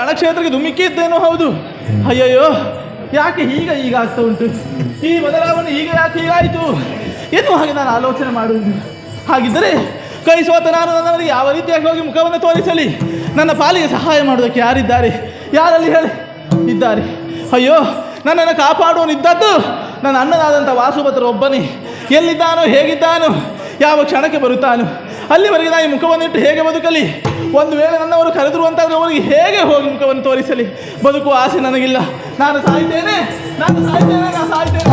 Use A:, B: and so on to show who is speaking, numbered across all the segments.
A: ರಣಕ್ಷೇತ್ರಕ್ಕೆ ಧುಮ್ಮಿಕ್ಕಿದ್ದೇನೋ ಹೌದು. ಅಯ್ಯಯ್ಯೋ, ಯಾಕೆ ಈಗ ಈಗ ಆಗ್ತಾ ಉಂಟು? ಈ ಬದಲಾವಣೆ ಈಗ ಯಾಕೆ ಹೀಗಾಯಿತು ಏನು ಹಾಗೆ ನಾನು ಆಲೋಚನೆ ಮಾಡುವುದು. ಹಾಗಿದ್ದರೆ, ಕೈ ಸೋತ ನಾನು ನನ್ನವರಿಗೆ ಯಾವ ರೀತಿಯಾಗಿ ಹೋಗಿ ಮುಖವನ್ನು ತೋರಿಸಲಿ? ನನ್ನ ಪಾಲಿಗೆ ಸಹಾಯ ಮಾಡೋದಕ್ಕೆ ಯಾರಿದ್ದಾರೆ? ಯಾರಲ್ಲಿ ಹೇಳಿ? ಇದ್ದಾರೆ. ಅಯ್ಯೋ, ನನ್ನನ್ನು ಕಾಪಾಡುವನಿದ್ದದ್ದು ನನ್ನ ಅಣ್ಣನಾದಂಥ ವಾಸುಭದ್ರ ಒಬ್ಬನೇ. ಎಲ್ಲಿದ್ದಾನೋ, ಹೇಗಿದ್ದಾನೋ, ಯಾವ ಕ್ಷಣಕ್ಕೆ ಬರುತ್ತಾನೋ. ಅಲ್ಲಿವರೆಗೆ ನಾನು ಈ ಮುಖವನ್ನಿಟ್ಟು ಹೇಗೆ ಬದುಕಲಿ? ಒಂದು ವೇಳೆ ನನ್ನವರು ಕರೆದರು ಅಂತಾದರೆ ಅವರಿಗೆ ಹೇಗೆ ಹೋಗಿ ಮುಖವನ್ನು ತೋರಿಸಲಿ? ಬದುಕುವ ಆಸೆ ನನಗಿಲ್ಲ. ನಾನು ಸಾಯ್ತೇನೆ. ನಾನು ಸಾಯ್ತೇನೆ ನಾನು ಸಾಯ್ತೇನೆ.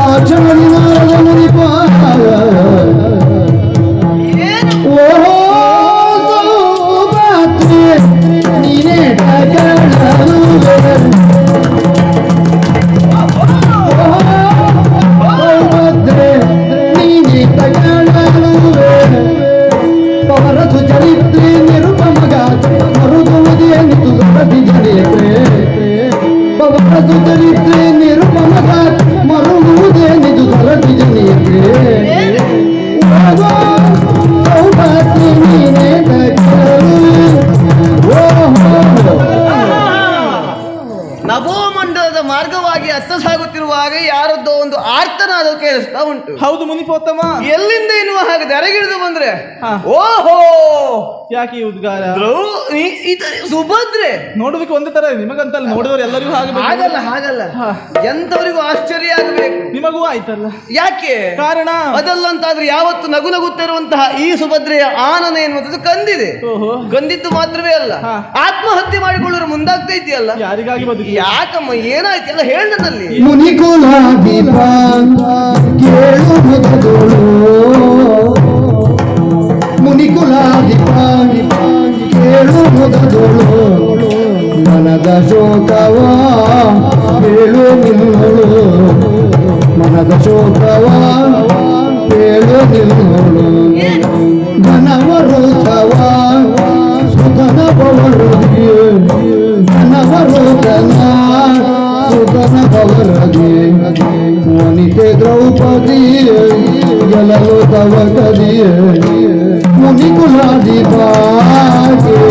B: ಮಾರ್ಗವಾಗಿ ಅತ್ತ ಸಾಗುತ್ತಿರುವಾಗ ಯಾರದ್ದೋ ಒಂದು ಆರ್ತನಾದ ಕೇಳಿಸ್ತಾ ಉಂಟು.
A: ಹೌದು ಮುನಿಪೋತ್ತಮ.
B: ಎಲ್ಲಿಂದ ಎನ್ನುವ ಹಾಗೆ ದರಗಿಳಿದು ಬಂದ್ರೆ? ಓಹೋ!
A: ಯಾಕೆ ಈ ಉದ್ಗಾರ?
B: ದ್ರೌ- ಸುಭದ್ರೆ.
A: ನೋಡೋದಕ್ಕೆ ಒಂದೇ ತರ. ನಿಮಗಂತಲ್ಲ ನೋಡಿದವರು ಎಲ್ಲರಿಗೂ ಹಾಗೆ.
B: ಹಾಗಲ್ಲ ಹಾಗಲ್ಲ. ಎಂತವರಿಗೂ ಆಶ್ಚರ್ಯ ಆಗಬೇಕು.
A: ನಿಮಗೂ ಆಯ್ತಲ್ಲ.
B: ಯಾಕೆ?
A: ಕಾರಣ?
B: ಅದಲ್ಲಂತಾದ್ರೆ ಯಾವತ್ತು ನಗು ನಗುತ್ತಿರುವಂತಹ ಈ ಸುಭದ್ರೆಯ ಆನನ ಎನ್ನುವಂಥದ್ದು ಕಂದಿದೆ.
A: ಓಹೋ.
B: ಕಂದಿದ್ದು ಮಾತ್ರವೇ ಅಲ್ಲ. ಆತ್ಮಹತ್ಯೆ ಮಾಡಿಕೊಳ್ಳೋರು ಮುಂದಾಗ್ತಾ ಇದೆಯಲ್ಲ
A: ಯಾರಿಗಾಗಿ ಬದುಕಿ
B: ಯಾಕಮ್ಮ ಏನಾಯ್ತು? ಎಲ್ಲ ಹೇಳ್ದಲ್ಲಿ
C: ಮುನಿಕುಲಾದೀಪ ಕೇಳು ಮೊದಲು ಮುನಿಕುಲಾದೀಪ ಕೇಳು ಮೊದಲು ಮನದ ಶೋಕವ ಕೇಳು ನಿಲ್ಲೋಳು ಮನದ ಶೋಕವ ಗೆಲ್ಲಲು ತವ ಕದಿಯ ಮುನಿಕುಲಾದೀಪ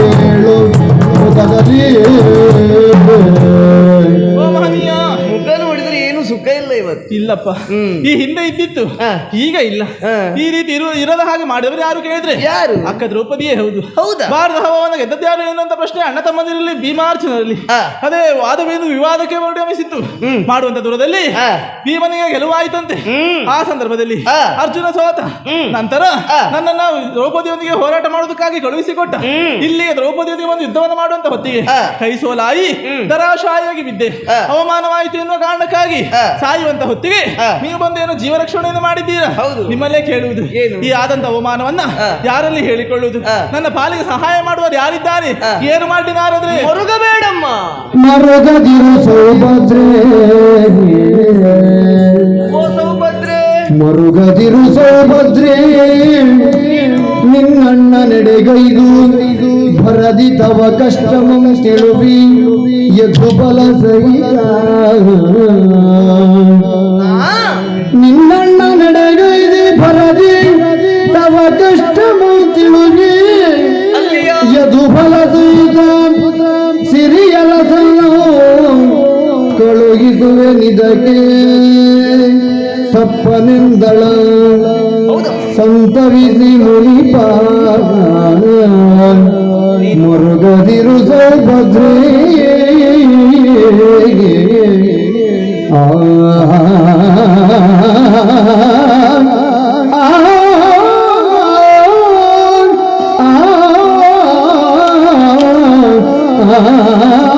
C: ಕೇಳು
A: ಓ
B: ಇವತ್ತು
A: ಇಲ್ಲಪ್ಪ ಈ ಹಿಂದೆ ಇದ್ದಿತ್ತು ಈಗ ಇಲ್ಲ ಈ ರೀತಿ ಇರುವ ಇರದ ಹಾಗೆ ಮಾಡಿದವರು ಯಾರು ಕೇಳಿದ್ರೆ
B: ಯಾರು?
A: ಅಕ್ಕ ದ್ರೌಪದಿಯೇ ಹೌದು
B: ಹೌದಾ?
A: ಭಾರತ ಹವಾಮಾನ ಗೆದ್ದದ್ದು ಯಾರು ಅಂತ ಪ್ರಶ್ನೆ ಅಣ್ಣ ತಮ್ಮಂದಿರಲ್ಲಿ ಭೀಮಾರ್ಚನಲ್ಲಿ. ಅದೇ ವಾದವೇನು ವಿವಾದಕ್ಕೆ ಪರಿಣಮಿಸಿತ್ತು ಮಾಡುವಂತ ದೂರದಲ್ಲಿ. ಭೀಮನಿಗೆ ಗೆಲುವಾಯಿತಂತೆ ಆ ಸಂದರ್ಭದಲ್ಲಿ. ಅರ್ಜುನ ಸೋತ ನಂತರ. ನನ್ನನ್ನ ದ್ರೌಪದಿಯೊಂದಿಗೆ ಹೋರಾಟ ಮಾಡುವುದಕ್ಕಾಗಿ ಕಳುಹಿಸಿಕೊಟ್ಟ. ಇಲ್ಲಿಗೆ ದ್ರೌಪದಿಯೊಂದಿಗೆ ಒಂದು ಯುದ್ಧವನ್ನು ಮಾಡುವಂತ ಹೊತ್ತಿಗೆ. ಕೈ ಸೋಲಾಯಿ. ದರಾಶಾಯಿಯಾಗಿ ಬಿದ್ದೆ. ಅವಮಾನವಾಯಿತು ಎನ್ನುವ ಕಾರಣಕ್ಕಾಗಿ
B: ಹಾ.
A: ಸಾಯುವಂತ ಹೊತ್ತಿಗೆ. ನೀವು ಬಂದು ಏನು ಜೀವ ರಕ್ಷಣೆಯನ್ನು ಮಾಡಿದ್ದೀರಾ?
B: ಹೌದು.
A: ನಿಮ್ಮಲ್ಲೇ ಕೇಳುವುದು.
B: ಏನು?
A: ಈ ಆದಂತ ಅವಮಾನವನ್ನ. ಯಾರಲ್ಲಿ ಹೇಳಿಕೊಳ್ಳುವುದು? ನನ್ನ ಪಾಲಿಗೆ ಸಹಾಯ ಮಾಡುವರು ಯಾರಿದ್ದಾರೆ. ಏನು ಮಾಡಿದಾರಾದ್ರೆ
B: ಮರುಗಬೇಡಮ್ಮ.
C: ಮರುಗದಿರು ಸೌಭದ್ರೆ.
B: ಓ ಸೌಭದ್ರೆ.
C: ಮರುಗದಿರು ಸೌಭದ್ರೆ. ನಿನ್ನಣ್ಣ ನಡೆಗೈದು. ಭರದಿ ತವ ಕಷ್ಟಮಂ ಕೆಳುವಿ ಯಥು ಬಲ ಸಹಿತ ಕಳುಹಿಸುವೆ
B: ಸಪ್ಪನೆಂದಳ.
C: ಸಂತರಿಸಿ ಮುನಿಪ ಮುರುಗದಿರು ಸೌಭದ್ರೆ ಆ ಮರುಗದಿರು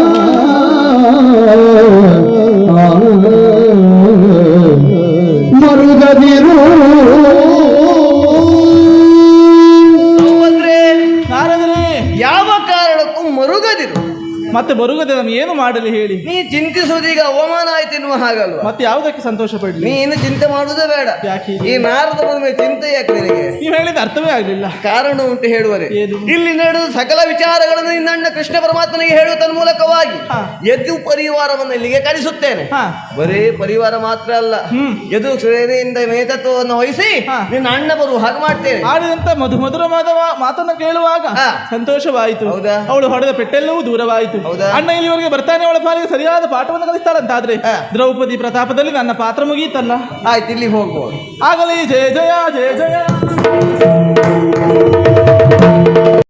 A: ಮತ್ತೆ ಬರುಗದೆ ನಾನು ಏನು ಮಾಡಲಿ ಹೇಳಿ
B: ನೀ ಚಿಂತಿಸುವುದೀಗ ಅವಮಾನ ಆಯ್ತು ಎನ್ನುವ ಹಾಗಲ್ಲ
A: ಮತ್ತೆ ಯಾವುದಕ್ಕೆ ಸಂತೋಷ ಪಡ್ಲಿ
B: ನೀನು ಚಿಂತೆ ಮಾಡುವುದೇ ಬೇಡ
A: ಯಾಕೆ?
B: ಈ ನಾರದ ಮೇಲೆ ಚಿಂತೆ ಯಾಕೆ ನಿನಗೆ
A: ನೀವು ಹೇಳಿದ ಅರ್ಥವೇ ಆಗಲಿಲ್ಲ
B: ಕಾರಣ ಉಂಟು ಹೇಳುವರೆ
A: ಏನು?
B: ಇಲ್ಲಿ ನಡೆದ ಸಕಲ ವಿಚಾರಗಳನ್ನು ನಿನ್ನಣ್ಣ ಕೃಷ್ಣ ಪರಮಾತ್ಮನಿಗೆ ಹೇಳುವ ಮೂಲಕವಾಗಿ
A: ಹಾ.
B: ಯದು ಪರಿವಾರವನ್ನು ಇಲ್ಲಿಗೆ ಕರೆಸುತ್ತೇನೆ
A: ಹಾ.
B: ಬರೇ ಪರಿವಾರ ಮಾತ್ರ ಅಲ್ಲ
A: ಹ್ಮ್.
B: ಯದು ಶ್ರೇಣಿಯಿಂದ ಮೇತತ್ವವನ್ನು ವಹಿಸಿ
A: ಹಾ.
B: ನಿನ್ನ ಅಣ್ಣ ಬರುವ ಹಾಗೆ ಮಾಡ್ತೇನೆ
A: ಆಡಿದಂತ ಮಧು ಮಧುರವಾದ ಮಾತನ್ನು ಮಾತನ್ನ ಕೇಳುವಾಗ
B: ಹಾ.
A: ಸಂತೋಷವಾಯಿತು
B: ಹೌದಾ?
A: ಅವಳು ಹೊಡೆದ ಪೆಟ್ಟೆಲ್ಲವೂ ದೂರವಾಯಿತು
B: ಹೌದಾ?
A: ಅಣ್ಣ ಇಲ್ಲಿವರೆಗೆ ಬರ್ತಾನೆ ಅವಳ ಪಾಲಿಗೆ ಸರಿಯಾದ ಪಾಠವನ್ನು ಕಲಿಸ್ತಾರಂತಾದ್ರೆ. ದ್ರೌಪದಿ ಪ್ರತಾಪದಲ್ಲಿ ನನ್ನ ಪಾತ್ರ ಮುಗಿಯಿತಲ್ಲ
B: ಆಯ್ತು ಇಲ್ಲಿ ಹೋಗ್ಬೋದು.
A: ಆಗಲಿ ಜಯ ಜಯ ಜಯ ಜಯ.